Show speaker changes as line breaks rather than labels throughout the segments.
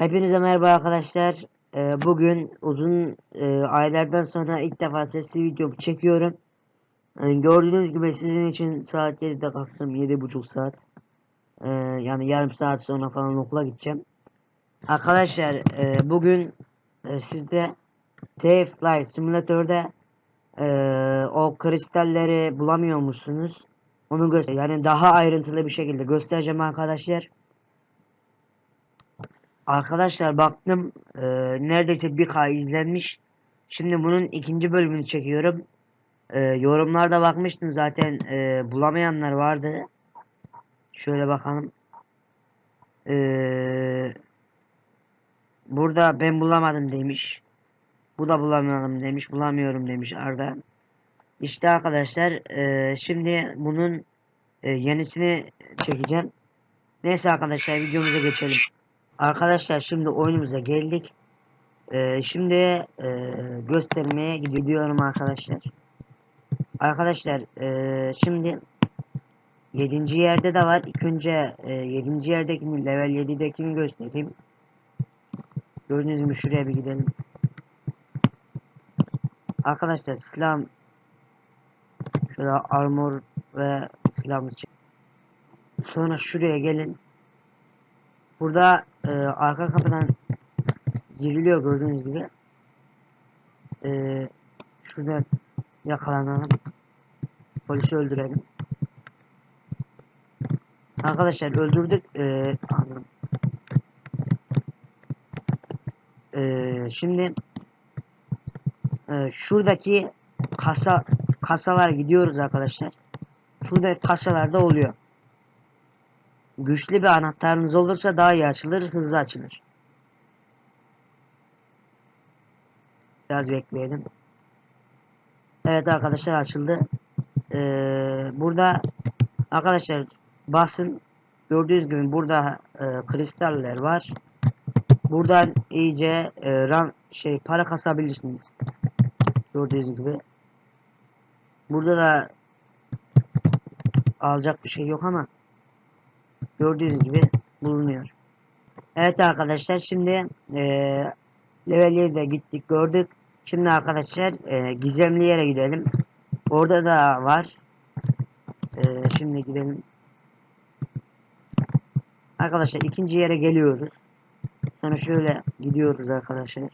Hepinize merhaba arkadaşlar. Ee, bugün uzun e, aylardan sonra ilk defa sesli video çekiyorum. Yani gördüğünüz gibi sizin için saat 7'de kalktım. 7.30 saat. Ee, yani yarım saat sonra falan okula gideceğim. Arkadaşlar e, bugün e, sizde T-Flight Simulator'da e, o kristalleri bulamıyormuşsunuz. Onu göster yani daha ayrıntılı bir şekilde göstereceğim arkadaşlar. Arkadaşlar baktım e, neredeyse 1K izlenmiş. Şimdi bunun ikinci bölümünü çekiyorum. E, yorumlarda bakmıştım zaten e, bulamayanlar vardı. Şöyle bakalım. E, burada ben bulamadım demiş. Bu da bulamadım demiş. Bulamıyorum demiş Arda. İşte arkadaşlar e, şimdi bunun e, yenisini çekeceğim. Neyse arkadaşlar videomuza geçelim. Arkadaşlar şimdi oyunumuza geldik. Ee, şimdi e, göstermeye gidiyorum arkadaşlar. Arkadaşlar e, şimdi 7. yerde de var. İlk önce e, 7. yerdekini level 7'dekini göstereyim. Gördüğünüz gibi şuraya bir gidelim. Arkadaşlar silah şöyle armor ve silahımı çek. Sonra şuraya gelin. Burada e, arka kapıdan giriliyor gördüğünüz gibi. E, şurada yakalanalım. Polisi öldürelim. Arkadaşlar öldürdük. E, anladım. E, şimdi e, şuradaki kasa kasalar gidiyoruz arkadaşlar. Şurada kasalarda oluyor. Güçlü bir anahtarınız olursa daha iyi açılır, hızlı açılır. Biraz bekleyelim. Evet arkadaşlar açıldı. Ee, burada arkadaşlar basın gördüğünüz gibi burada e, kristaller var. Buradan iyice e, ram şey para kasabilirsiniz. Gördüğünüz gibi. Burada da alacak bir şey yok ama gördüğünüz gibi bulunuyor. Evet arkadaşlar şimdi e, level 7'de gittik gördük. Şimdi arkadaşlar e, gizemli yere gidelim. Orada da var. E, şimdi gidelim. Arkadaşlar ikinci yere geliyoruz. Sonra şöyle gidiyoruz arkadaşlar.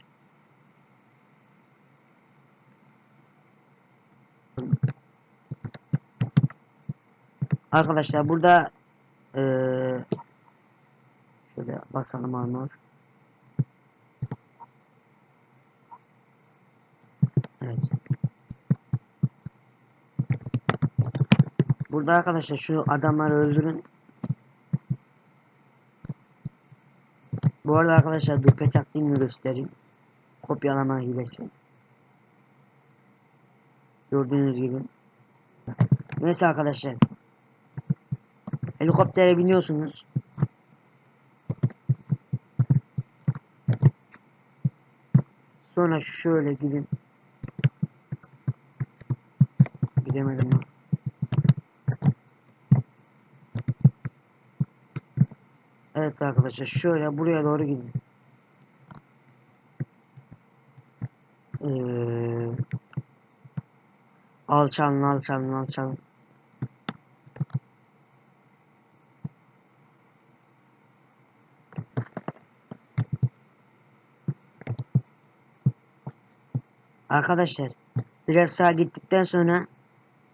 Arkadaşlar burada ee, şöyle basalım armor. Evet. Burada arkadaşlar şu adamları öldürün. Bu arada arkadaşlar dupe taktiğini göstereyim. Kopyalama hilesi. Gördüğünüz gibi. Neyse arkadaşlar. Helikoptere biniyorsunuz. Sonra şöyle gidin. Gidemedim ben. Evet arkadaşlar şöyle buraya doğru gidin. Ee, alçalın alçalın alçalın. Arkadaşlar biraz sağa gittikten sonra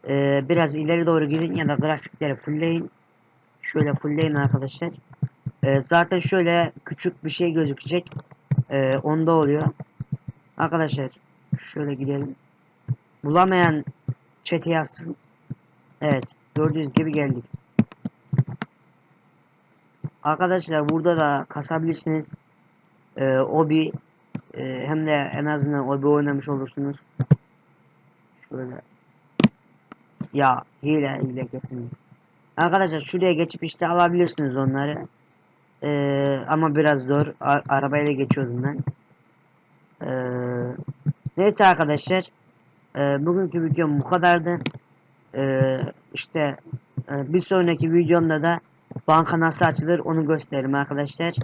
e, biraz ileri doğru gidin ya da grafikleri fullleyin. Şöyle fullleyin arkadaşlar. E, zaten şöyle küçük bir şey gözükecek. E, onda oluyor. Arkadaşlar şöyle gidelim. Bulamayan chat'e yazsın. Evet gördüğünüz gibi geldik. Arkadaşlar burada da kasabilirsiniz. E, o bir ee, hem de en azından o bir oynamış olursunuz. Şöyle. Ya hile hile kesin. Arkadaşlar şuraya geçip işte alabilirsiniz onları. Ee, ama biraz zor. A arabayla geçiyordum ben. Ee, neyse arkadaşlar. E, bugünkü videom bu kadardı. Ee, işte e, bir sonraki videomda da banka nasıl açılır onu gösteririm arkadaşlar.